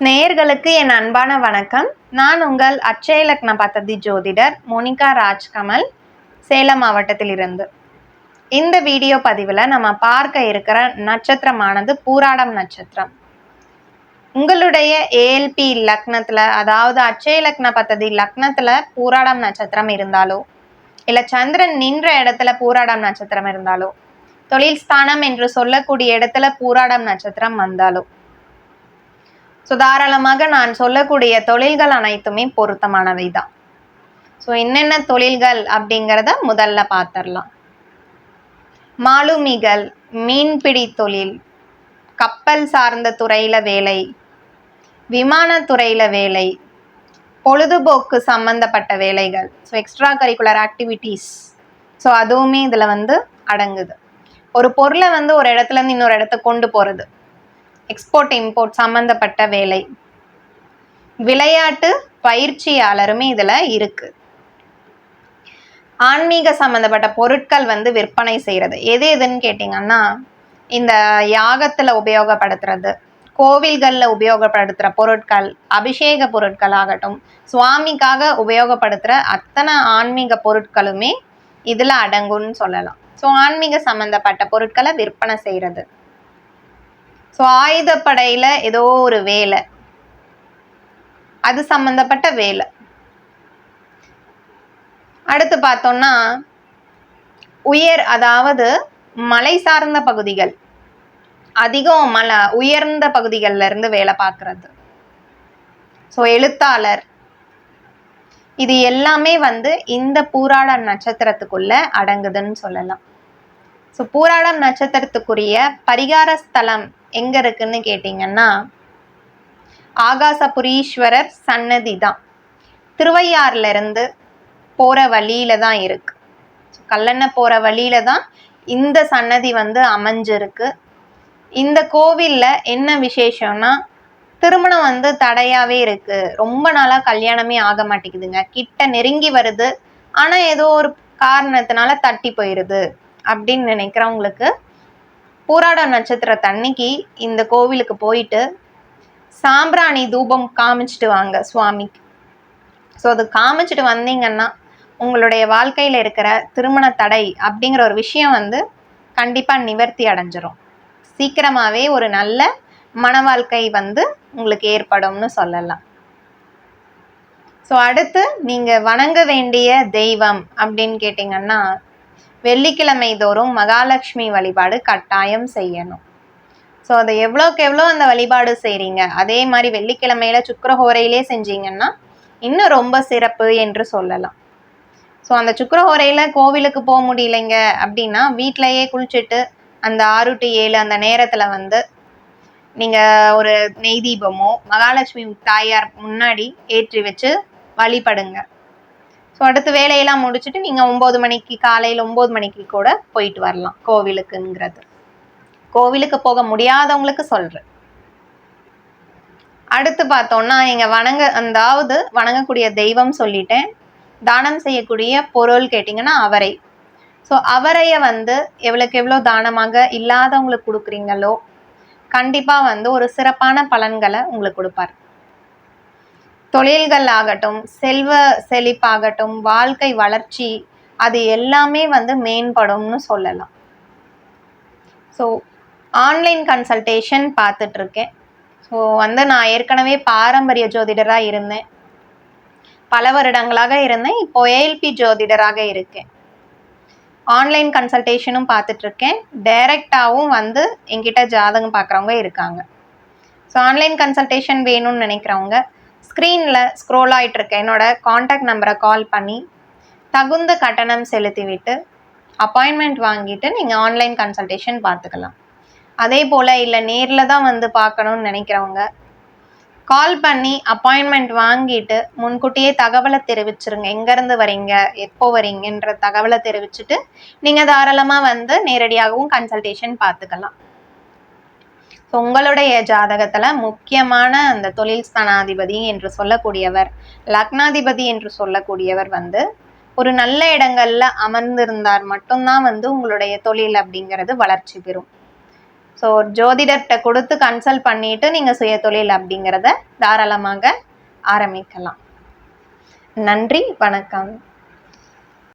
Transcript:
நேயர்களுக்கு என் அன்பான வணக்கம். நான் உங்கள் அட்சய லக்ன பத்ததி ஜோதிடர் மோனிகா ராஜ்கமல் சேலம் மாவட்டத்திலிருந்து. இந்த வீடியோ பதிவில் நம்ம பார்க்க இருக்கிற நட்சத்திரமானது பூராடம் நட்சத்திரம். உங்களுடைய ஏஎல்பி லக்னத்தில் அதாவது அட்சய லக்ன பத்ததி லக்னத்தில் பூராடம் நட்சத்திரம் இருந்தாலோ இல்லை சந்திரன் நின்ற இடத்துல பூராடம் நட்சத்திரம் இருந்தாலோ தொழில் ஸ்தானம் என்று சொல்லக்கூடிய இடத்துல பூராடம் நட்சத்திரம் வந்தாலோ ஸோ தாராளமாக நான் சொல்லக்கூடிய தொழில்கள் அனைத்துமே பொருத்தமானவை தான் ஸோ என்னென்ன தொழில்கள் அப்படிங்கிறத முதல்ல பார்த்துடலாம் மாலுமிகள் மீன்பிடி தொழில் கப்பல் சார்ந்த துறையில் வேலை விமானத்துறையில் வேலை பொழுதுபோக்கு சம்மந்தப்பட்ட வேலைகள். So extra curricular activities so அதுவுமே இதில் வந்து அடங்குது. ஒரு பொருளை வந்து ஒரு இடத்துலேருந்து இன்னொரு இடத்த கொண்டு போகிறது எக்ஸ்போர்ட் இம்போர்ட் சம்மந்தப்பட்ட வேலை. விளையாட்டு பயிற்சியாளருமே இதில் இருக்குது ஆன்மீக சம்மந்தப்பட்ட பொருட்கள் வந்து விற்பனை செய்கிறது எது எதுன்னு கேட்டிங்கன்னா இந்த யாகத்தில் உபயோகப்படுத்துறது கோவில்களில் உபயோகப்படுத்துகிற பொருட்கள் அபிஷேக பொருட்கள் ஆகட்டும் சுவாமிக்காக உபயோகப்படுத்துகிற அத்தனை ஆன்மீக பொருட்களுமே இதில் அடங்கும்னு சொல்லலாம். ஸோ ஆன்மீக சம்மந்தப்பட்ட பொருட்களை விற்பனை செய்கிறது ஸோ ஆயுதப்படையில் ஏதோ ஒரு வேலை. அது சம்மந்தப்பட்ட வேலை. அடுத்து பார்த்தோம்னா உயர் அதாவது மலை சார்ந்த பகுதிகள். அதிகம் மலை உயர்ந்த பகுதிகளில் இருந்து வேலை பார்க்குறது. ஸோ எழுத்தாளர். இது எல்லாமே வந்து இந்த பூராட நட்சத்திரத்துக்குள்ள அடங்குதுன்னு சொல்லலாம். ஸோ பூராடம் நட்சத்திரத்துக்குரிய பரிகார ஸ்தலம் எங்க இருக்குன்னு கேட்டிங்கன்னா ஆகாசபுரீஸ்வரர் சன்னதி தான் திருவையாறுல இருந்து போற வழியில தான் இருக்கு. கல்லணை போற வழியில தான் இந்த சன்னதி வந்து அமைஞ்சிருக்கு. இந்த கோவில்ல என்ன விசேஷம்னா திருமணம் வந்து தடையாவே இருக்கு. ரொம்ப நாளா கல்யாணமே ஆக மாட்டேங்குதுங்க. கிட்ட நெருங்கி வருது. ஆனா ஏதோ ஒரு காரணத்தினால தட்டி போயிடுது அப்படின்னு நினைக்கிறவங்களுக்கு பூராட தண்ணிக்கு இந்த கோவிலுக்கு போயிட்டு சாம்பிராணி தூபம் காமிச்சிட்டு வாங்க சுவாமிக்கு. ஸோ அது காமிச்சிட்டு வந்தீங்கன்னா உங்களுடைய வாழ்க்கையில் இருக்கிற திருமண தடை அப்படிங்கிற ஒரு விஷயம் வந்து கண்டிப்பாக நிவர்த்தி அடைஞ்சிரும். சீக்கிரமாகவே ஒரு நல்ல மன வாழ்க்கை வந்து உங்களுக்கு ஏற்படும்னு சொல்லலாம். ஸோ அடுத்து நீங்கள் வணங்க வேண்டிய தெய்வம் அப்படின்னு கேட்டிங்கன்னா வெள்ளிக்கிழமை தோறும் மகாலட்சுமி வழிபாடு கட்டாயம் செய்யணும். ஸோ அதை எவ்வளோக்கு எவ்வளோ அந்த வழிபாடு செய்கிறீங்க அதே மாதிரி வெள்ளிக்கிழமையில சுக்கரஹோரையிலே செஞ்சீங்கன்னா இன்னும் ரொம்ப சிறப்பு என்று சொல்லலாம். ஸோ அந்த சுக்கரஹோரையில் கோவிலுக்கு போக முடியலைங்க அப்படின்னா வீட்டிலையே குளிச்சுட்டு அந்த ஆறு டு ஏழு அந்த நேரத்தில் வந்து நீங்கள் ஒரு நெய் தீபமோ மகாலட்சுமி தாயார் முன்னாடி ஏற்றி வச்சு வழிபடுங்க. ஸோ அடுத்து வேலையெல்லாம் முடிச்சுட்டு நீங்கள் ஒம்பது மணிக்கு காலையில் ஒம்பது மணிக்கு கூட போயிட்டு வரலாம் கோவிலுக்குங்கிறது. கோவிலுக்கு போக முடியாதவங்களுக்கு சொல்கிறேன் அடுத்து பார்த்தோம்னா இங்கே வணங்க அதாவது வணங்கக்கூடிய தெய்வம் சொல்லிட்டேன். தானம் செய்யக்கூடிய பொருள் கேட்டிங்கன்னா அவரை. ஸோ அவரையை வந்து எவ்வளோக்கு எவ்வளோ தானமாக இல்லாதவங்களுக்கு கொடுக்குறீங்களோ கண்டிப்பாக வந்து ஒரு சிறப்பான பலன்களை உங்களுக்கு கொடுப்பார். தொழில்கள் ஆகட்டும் செல்வ செழிப்பாகட்டும் வாழ்க்கை வளர்ச்சி அது எல்லாமே வந்து மேம்படும்னு சொல்லலாம். ஸோ ஆன்லைன் கன்சல்டேஷன் பார்த்துட்ருக்கேன். ஸோ வந்து நான் ஏற்கனவே பாரம்பரிய ஜோதிடராக இருந்தேன். பல வருடங்களாக இருந்தேன். இப்போ ஏஎல்பி ஜோதிடராக இருக்கேன். ஆன்லைன் கன்சல்டேஷனும் பார்த்துட்ருக்கேன். டைரெக்டாகவும் வந்து என்கிட்ட ஜாதகம் பார்க்குறவங்க இருக்காங்க. ஸோ ஆன்லைன் கன்சல்டேஷன் வேணும்னு நினைக்கிறவங்க ஸ்க்ரீனில் ஸ்க்ரோல் ஆகிட்டு என்னோட காண்டாக்ட் நம்பரை கால் பண்ணி தகுந்த கட்டணம் செலுத்திவிட்டு அப்பாயின்மெண்ட் வாங்கிட்டு நீங்கள் ஆன்லைன் கன்சல்டேஷன் பார்த்துக்கலாம். அதே போல் இல்லை நேரில் தான் வந்து பார்க்கணுன்னு நினைக்கிறவங்க கால் பண்ணி அப்பாயின்மெண்ட் வாங்கிட்டு முன்கூட்டியே தகவலை தெரிவிச்சிருங்க. எங்கேருந்து வரீங்க? எப்போ வரீங்கன்ற தகவலை தெரிவிச்சுட்டு நீங்கள் தாராளமாக வந்து நேரடியாகவும் கன்சல்டேஷன் பார்த்துக்கலாம். ஸோ உங்களுடைய ஜாதகத்தில் முக்கியமான அந்த தொழில் ஸ்தானாதிபதி என்று சொல்லக்கூடியவர் லக்னாதிபதி என்று சொல்லக்கூடியவர் வந்து ஒரு நல்ல இடங்கள்ல அமர்ந்திருந்தார் மட்டும்தான் வந்து உங்களுடைய தொழில் அப்படிங்கிறது வளர்ச்சி பெறும். ஸோ ஜோதிடர்கிட்ட கொடுத்து கன்சல்ட் பண்ணிட்டு நீங்கள் சுயதொழில் அப்படிங்கிறத தாராளமாக ஆரம்பிக்கலாம். நன்றி வணக்கம்.